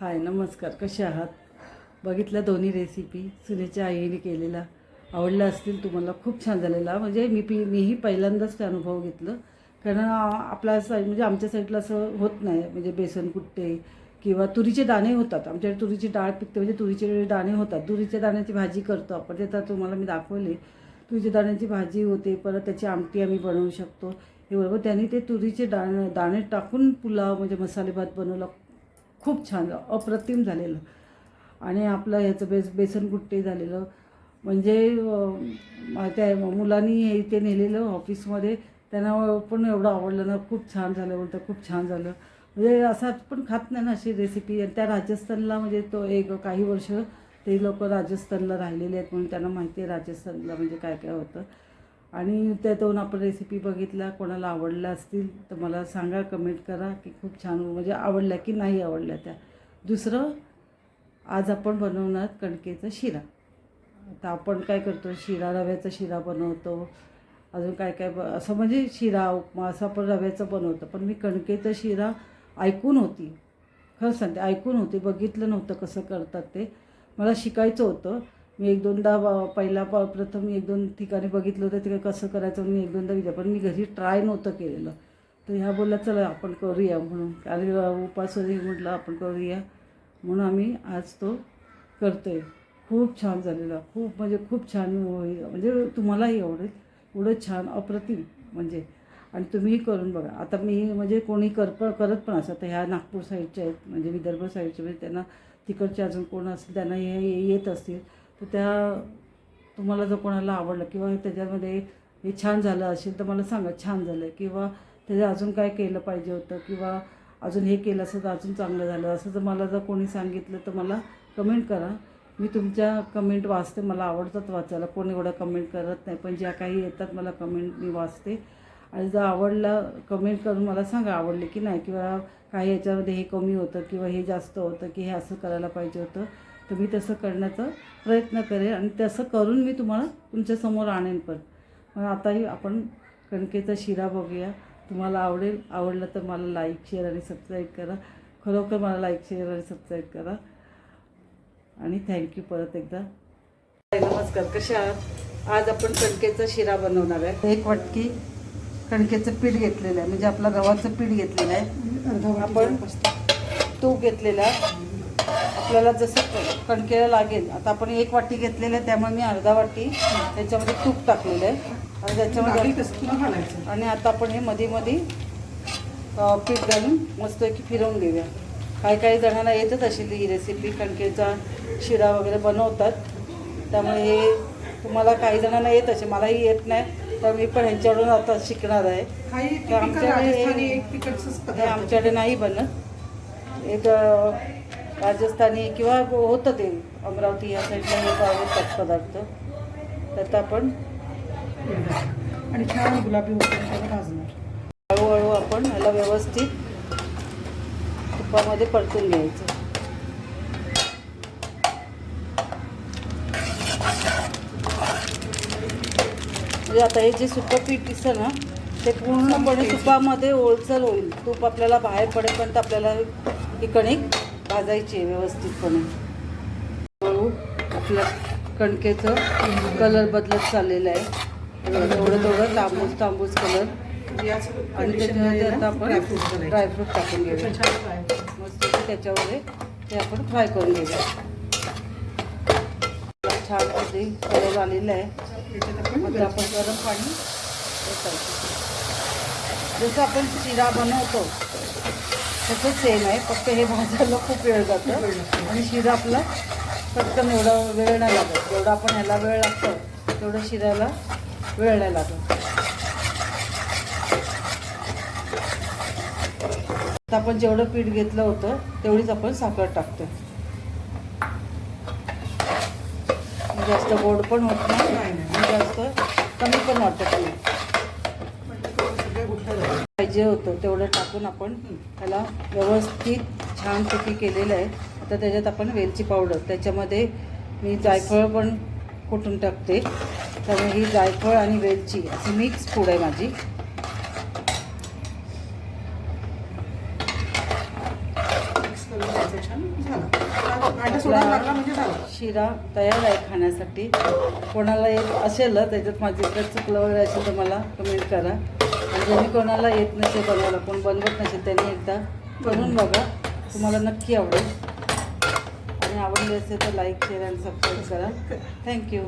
हाय नमस्कार. कसे आहात? बघितल्या दोन्ही रेसिपी सुनेच्या आईने केलेला. आवडल्या असतील तुम्हाला. खूप छान झालेला. म्हणजे मी पी मीही पहिल्यांदाच ते अनुभव घेतलं. कारण आपल्या साईड म्हणजे आमच्या साईडला असं होत नाही. म्हणजे बेसन कुट्टे किंवा तुरीचे दाणे होतात. आमच्याकडे तुरीची डाळ पिकते म्हणजे तुरीचे दाणे होतात. तुरीच्या दाण्याची भाजी करतो आपण. ते तर तुम्हाला मी दाखवले. तुरीच्या दाण्याची भाजी होते. परत त्याची आमटी आम्ही बनवू शकतो. हे बरोबर. त्यांनी ते तुरीचे दाणे दाणे टाकून पुलाव म्हणजे मसाले भात बनवला. खूप छान अप्रतिम झालेलं. आणि आपलं ह्याचं बेस बेसनगुट्टे झालेलं. म्हणजे त्या मुलांनी हे ते नेलेलं ऑफिसमध्ये. त्यांना पण एवढं आवडलं ना खूप छान झालं बोलतं खूप छान झालं. म्हणजे असं पण खात नाही ना अशी रेसिपी आणि त्या राजस्थानला म्हणजे तो एक काही वर्ष ते लोक राजस्थानला राहिलेले आहेत म्हणून त्यांना माहिती आहे राजस्थानला म्हणजे काय काय होतं. आणि त्या दोन आपण रेसिपी बघितल्या कोणाला आवडल्या असतील तर मला सांगा कमेंट करा की खूप छान म्हणजे आवडल्या की नाही आवडल्या त्या. दुसरं आज आपण बनवणार कणकेचा शिरा. आता आपण काय करतो शिरा रव्याचा शिरा बनवतो. अजून काय काय ब असं म्हणजे शिरा उपमा असं आपण रव्याचं बनवतो. पण मी कणकेचा शिरा ऐकून होती. खरं सांगते ऐकून होते बघितलं नव्हतं कसं करतात ते. मला शिकायचं होतं. मी एक दोनदा पहिला प प्रथम मी एक दोन ठिकाणी बघितलं होतं तिकडे कसं करायचं मी एक दोनदा विचार. पण मी घरी ट्राय नव्हतं केलेलं. तर ह्या बोलल्या चला आपण करूया म्हणून. कारण उपास म्हटलं आपण करूया. म्हणून आम्ही आज तो करतो आहे खूप छान झालेला. खूप म्हणजे खूप छान होईल. म्हणजे तुम्हालाही आवडेल. एवढं छान अप्रतिम म्हणजे. आणि तुम्हीही करून बघा. आता मी म्हणजे कोणी कर करत पण असं. आता ह्या नागपूर साईडच्या आहेत म्हणजे विदर्भ साईडचे म्हणजे त्यांना तिकडचे अजून कोण असतील त्यांना हे हे येत असतील. तर त्या तुम्हाला जर कोणाला आवडलं किंवा त्याच्यामध्ये हे छान झालं असेल तर मला सांगा छान झालं किंवा त्याचं अजून काय केलं पाहिजे होतं? किंवा अजून हे केलं असं तर अजून चांगलं झालं असं जर मला जर कोणी सांगितलं तर मला कमेंट करा. मी तुमच्या कमेंट वाचते. मला आवडतात वाचायला. कोणी एवढं कमेंट करत नाही पण ज्या काही येतात मला कमेंट मी वाचते. आणि जर आवडला कमेंट करून मला सांगा आवडले की नाही. किंवा काही याच्यामध्ये हे कमी होतं किंवा हे जास्त होतं की हे असं करायला पाहिजे होतं. तर मी तसं करण्याचा प्रयत्न करेन आणि तसं करून मी तुम्हाला तुमच्यासमोर आणेन पण. मग आताही आपण कणकेचा शिरा बघूया. तुम्हाला आवडेल आवडलं तर मला लाईक शेअर आणि सबस्क्राईब करा. खरोखर मला लाईक शेअर आणि सबस्क्राईब करा. आणि थँक्यू परत एकदा. नमस्कार. कसे आहात? आज आपण कणकेचा शिरा बनवणार आहे. एक वाटकी कणकेचं पीठ घेतलेलं आहे. म्हणजे आपलं गव्हाचं पीठ घेतलेलं आहे. आपण तूप घेतलेला आहे. आपल्याला जसं क- कणकेला लागेल आता आपण एक वाटी घेतलेलं आहे त्यामुळे मी अर्धा वाटी त्याच्यामध्ये तूप टाकलेलं आहे. आणि त्याच्यामध्ये आणि आता आपण हे मध्ये मध्ये पीठ घालून मस्तपैकी फिरवून घेऊया. काही काही जणांना येतच असेल ही रेसिपी कणकेचा शिरा वगैरे बनवतात. त्यामुळे हे तुम्हाला काही जणांना येत असेल मलाही येत नाही. तर मी पण ह्यांच्याकडून आता शिकणार आहे. तर आमच्याकडे हे आमच्याकडे नाही बनत. एक राजस्थानी किंवा होतं ते अमरावती या साईडला हे आवडतात पदार्थ. तर आता आपण आणि छान गुलाबी होते भाजणार. हळूहळू आपण ह्याला व्यवस्थित तुपामध्ये परतून घ्यायचं. म्हणजे आता हे जे सुकं पीठ दिसतं ना ते पूर्णपणे तुपामध्ये ओलसर होईल. तूप आपल्याला बाहेर पडेपर्यंत आपल्याला ही कणिक भाजायची व्यवस्थितपणे. हळू आपल्या कणकेचं कलर बदलत चाललेलं आहे. थोडं थोडं तांबूस तांबूस कलर. आणि त्याच्यामध्ये आता आपण ड्रायफ्रूट टाकून घेऊया. मस्त त्याच्यामध्ये ते आपण फ्राय करून घेऊया. छानमध्ये कलर आलेला आहे. आपण गरम पाणी. जसं आपण शिरा बनवतो तसंच सेम आहे. फक्त हे भाजायला खूप वेळ जातं. आणि शिरा आपला पटकन एवढा वेळ नाही लागत. जेवढा आपण ह्याला वेळ लागतो तेवढं शिऱ्याला वेळ नाही लागत. आता आपण जेवढं पीठ घेतलं होतं तेवढीच आपण साखर टाकतो. जास्त गोड पण होत नाही जास्त कमी पण वाटत नाही. पाहिजे होतं तेवढं टाकून आपण त्याला व्यवस्थित छानपैकी केलेलं आहे. आता त्याच्यात आपण वेलची पावडर त्याच्यामध्ये मी जायफळ पण कुटून टाकते? त्यामुळे ही जायफळ आणि वेलची अशी मिक्स पूड आहे माझी. छान. म्हणजे शिरा तयार आहे खाण्यासाठी. कोणाला येत असेल त्याच्यात माझ्याकडे चुकलं वगैरे असेल तर मला कमेंट करा. ज्यांनी कोणाला येत नसेल बनवायला कोण बनवत नसेल त्यांनी एकदा बनवून बघा. तुम्हाला नक्की आवडेल. आणि आवडले असेल तर लाईक शेअर आणि सबस्क्राईब करा. Thank you